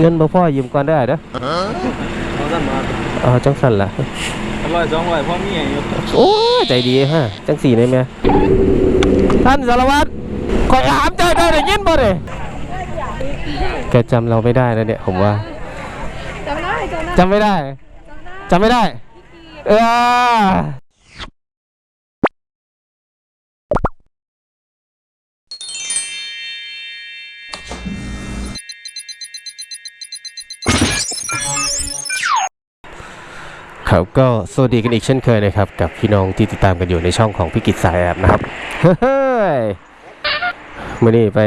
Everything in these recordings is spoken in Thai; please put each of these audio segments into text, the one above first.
เงินบ่พ่อยืมก่อนได้เด้อเอาสั้นมาเอาจังสั่นล่ะร้อยสองร้อยพ่อมีอยู่โอ้ยใจดีฮะจังสี่ได้ไหมท่านสารวัตรคอยถามใจได้ได้ยินบ่เลยแกจำเราไม่ได้นะเนี่ยผมว่าจำได้จำได้จำไม่ได้จำไม่ได้ เออ ครับก็สวัสดีกันอีกเช่นเคยนะครับ กับพี่น้องที่ติดตามกันอยู่ในช่องของพี่กิจสายแอบนะครับเฮ้ยมื่อนี้ไป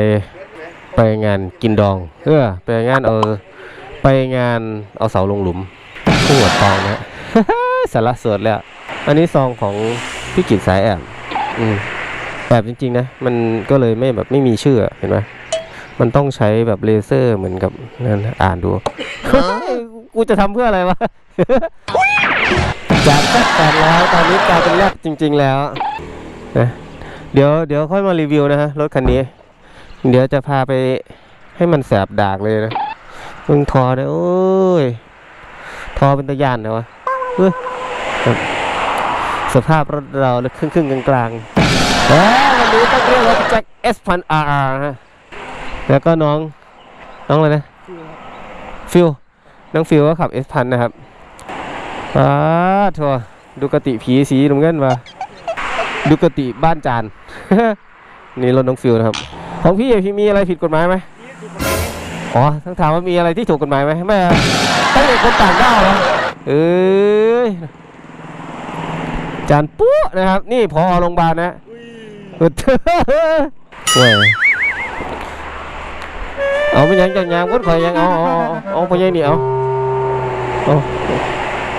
ไปงานกินดอง เออไปงานเอาไปงานเอาเสาลงหลุมผู้หวดตองนะสาระสดเลยอะอันนี้ซองของพี่กิจสายแอบอืมแอบจริงๆนะมันก็เลยไม่แบบไม่มีชื่อเห็นไหมมันต้องใช้แบบเลเซอร์เหมือนกับนั่นอ่านดูกูจะทำเพื่ออะไรวะ จากแค่แปดร้อยตอนนี้กลายเป็นแรกจริง ๆ แล้วนะเดี๋ยวเดี๋ยวค่อยมารีวิวนะฮะรถคันนี้ เดี๋ยวจะพาไปให้มันแสบดากเลยนะมึงทอเนี่ยโอ้ยทอเป็นตะยานนะวะเฮ้ยสภาพรถเราเลยครึ่งครึ่งๆกลางๆแล้ววันนี้ต้องเรียกว่าแจ็ค S พัน RR ฮะแล้วก็น้อง น้องอะไรนะ ฟิลน้องฟิลก็ขับ S พันนะครับ อ้าทัวดูกติผีสีน้ำเงินมาดูกติบ้านจาน นี่รถน้องฟิลนะครับ ของพี่พี่มีอะไรผิดกฎหมายไหมอ๋อต้งถามว่ามีอะไรที่ถูกกฎหมายไหมไม่ตั้งแต่คนต่างด้าวเอเอ้ยจานปุ๊นะครับ นี่พอโรงพยาบาลนะเออเว้ยเอาไม่ยังจังยางก็คอยยังอาเอาเอาเอาไปยังนี่เอาเอา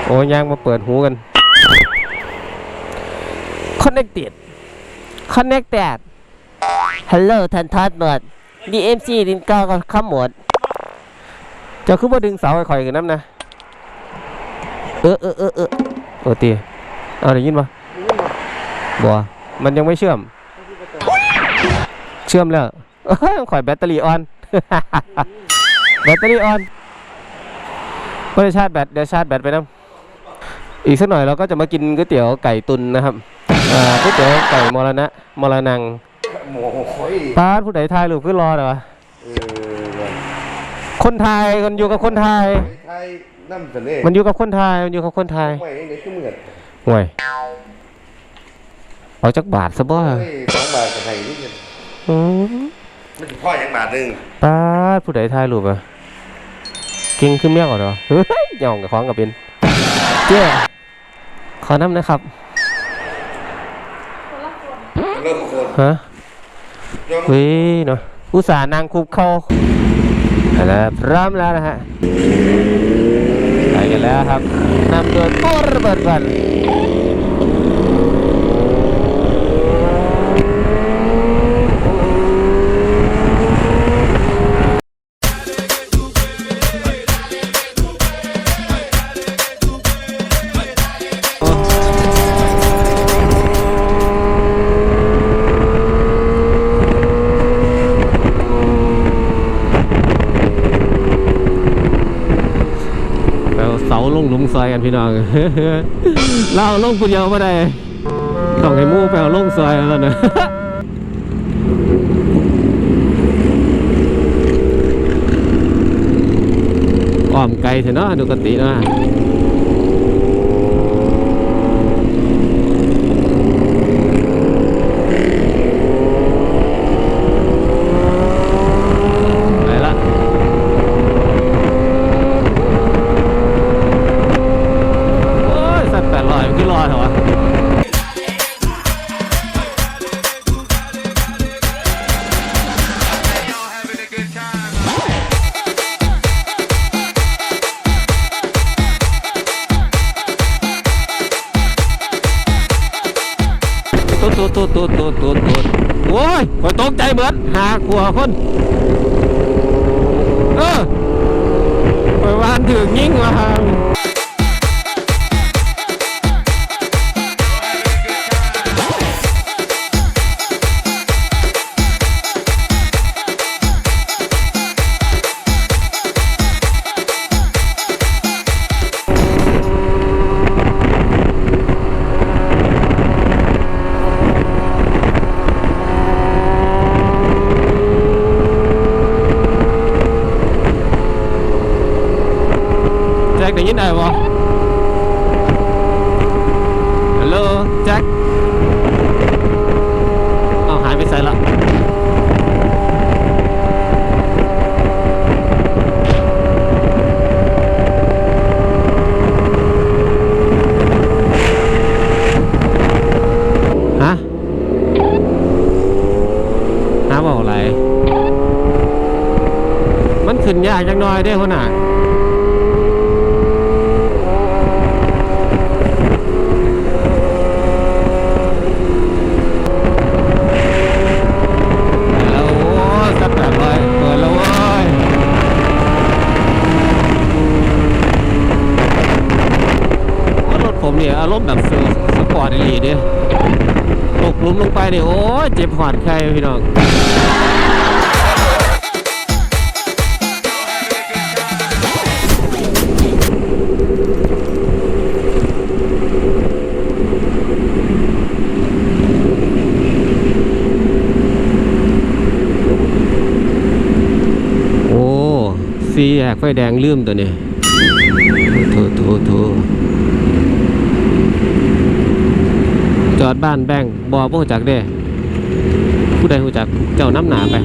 โอ้ยางมาเปิดหูกัน connected connected ฮัลโหลทันทัดหมด DMC ดินก้าก็ข้ามหมดเจะคือว่าดึงเสาไอ้ข่อยกันน้ำนะเออเออเออเออโอ้ตีเอาได้ยินปะบัวมันยังไม่เชื่อม เชื่อมแล้วเอ้ยข่อยแบตเตอรี่ออนแบตเตอรี่ออนไม่ได้ชาร์จแบตเดี๋ยวชาร์จแบตไปน้ำ อีกสักหน่อยเราก็จะมากินก๋วยเตี๋ยวไก่ตุนนะครับอ่าก๋วยเตี๋ยวไก่มรณะมรณังหมูโอ้ยป้าดผู้ใดทายหรือคือรอเดี๋ยวเออคนไทยคนอยู่กับคนไทยไทยน้ำเสน่ห์มันอยู่กับคนไทยมันอยู่กับคนไทยไม่ในคือเหมือนห่วยเอาจักบาทซะบ่เฮ้ยสองบาทกับไทยนี่กันอืมไม่ถึงพ่อยังบาทหนึ่งป้าดผู้ใดทายรูปอะเก่งขึ้นเมียก่อนเหรอเฮ้ยหย่องกับของกับเป็น เจ้ขอน้ำนะครับเริ่มคนฮะยอมเฮ้ยเนาะอุตส่าห์นางคุบเข้าเอาละพร้อมแล้วนะฮะไปกันแล้วครับนำโดยปอร์เบิร์ตบัน ลงหลุมซอยกันพี่น้องเราลงคนเดียวไม่ได้ต้องให้มู่ไปเอาลงซอยแล้วนะอ้อมไกลเถอะเนาะดูกติเนาะไปละ โอ้ยสัตว์แปดร้ อยมันคือรอดเหรอวะตุ๊ดตุ๊ดตุ๊ดตุ๊ดตุ๊ดตุ๊ดตุ๊ดโอ้ยคอยตกใจเหมือนหาขัวคนเออคอยวานถึงยิ่งว่า แจ็คเอาหายไปใส่ละฮะน้ำบอกอะไร มันขึ้นยากจังน้อยเด้คนน่ะ แล้วโอ้ยสักแบบเลยเปิดแล้วเว้ยว่ารถผมเนี่ย อารมณ์แบบสปอร์ตอีหลีดิตกลุมลงไปเนี่ยโอ้เจ็บหอดใครพี่น้องโอ้สีแยกไฟแดงลืมตัวนี้โถโถโถ จอดบ้านแบงบอผู้จักเด้ผู้ใดผู้จักเจ้าน้ำหนาไป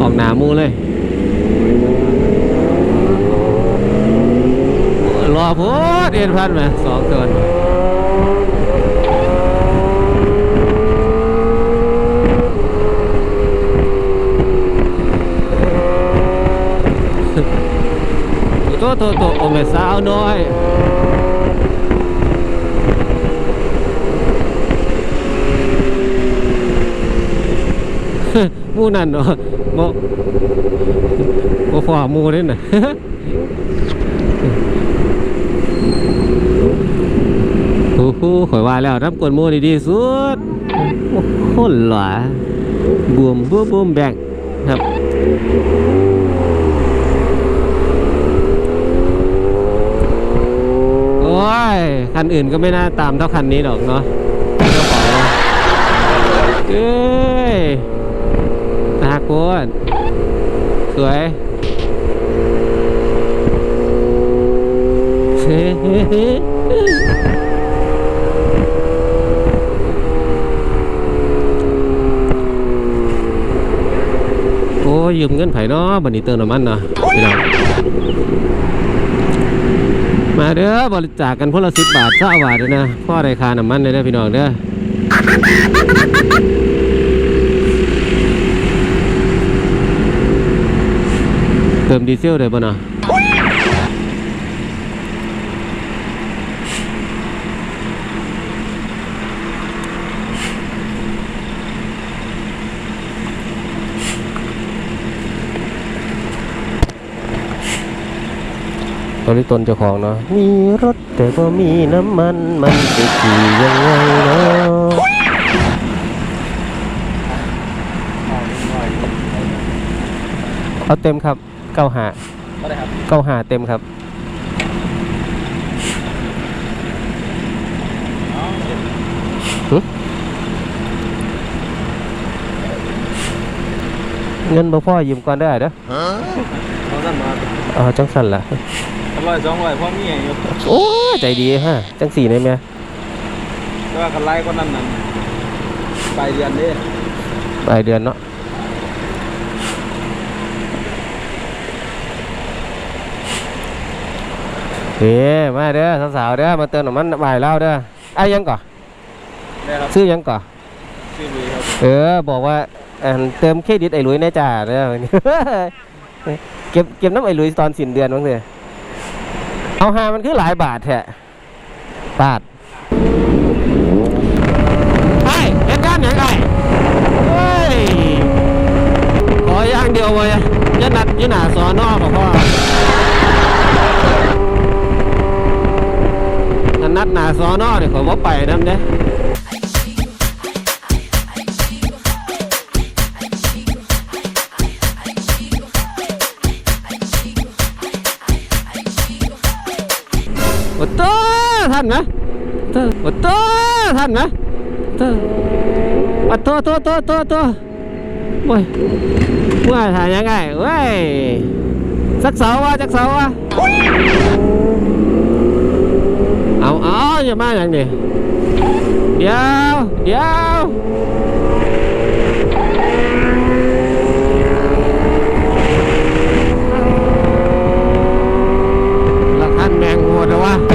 ออกหนามูเลยรอพูดเอ็นพันมาสองเกินโตโตโตโอเมสาวน้อย มูนั่นเนาะโมโมฟอมูนี่น่ะโอ้โหข่อยว่าแล้วรับกวนมูดีๆสุดโอ้โหล่ะบวมบวมบวมแบงครับโอ้ยคันอื่นก็ไม่น่าตามเท่าคันนี้หรอกเนาะเจ้าของเอ้ยตาโคตรสวยเฮ้โอ้ยยืมเงินไผเนาะบันนี้เติมน้ำมันเนาะพี่น้องมาเด้อบริจาคกันคนละสิบบาทเจ้าบาทเลยนะพ่อได้คาน้ำมันเลยนะพี่น้องเด้อ ติมดีเซลได้ป่ะเนาะตอนนี้ตนเจ้าของเนาะ มีรถแต่ก็มีน้ำมันมันจะขี่ยังไงเนาะเอาเต็มครับ เก้าหาก็ได้ครับเก้าหาเต็มครับเงินบ่พ่อยืมก่อนได้เด้อเอาสั้นมาอ๋อจังสันล่ะร้อยสองร้อยพ่อมีอยู่โอ้ยใจดีฮะจังสี่ได้ไหมแต่ว่ากันไล่ก็นั่นนั่นปลายเดือนนี้ปลายเดือนเนาะ เฮ้มาเด้อสาวๆเด้อมาเติมน้ำมันบ่ายเล่าเด้อไอ้ายยังก่อได้ครับซื้อยังก่อชื่อลุยครับเออบอกว่าอันเติมเครดิตไอ้หลุยแน่จ่าเด้อเก็บเก็บน้ำไอ้หลุยตอนสิ้นเดือนบ้างเลยเอาหามันคือหลายบาทแท้บาทไอ้เห็นการอย่างไรเฮ้ยขออย่างเดียวเว้ยอยันนัดอยันหนาสอนอกับพ่อ อันนัดหนาสอนอเนี่ยขอบ่าไปน้ำเด้โอ้โตท่านนะโตโอ้โตท่านนะโตโอ้โตโตโตโตโตโอ้ยเมื่อถ่ายยังไงเว้ยสักเสาว่าจักเสาว่า จะมาอย่างนี้เดียวเดียวละท่านแมงวัวเถอะวะ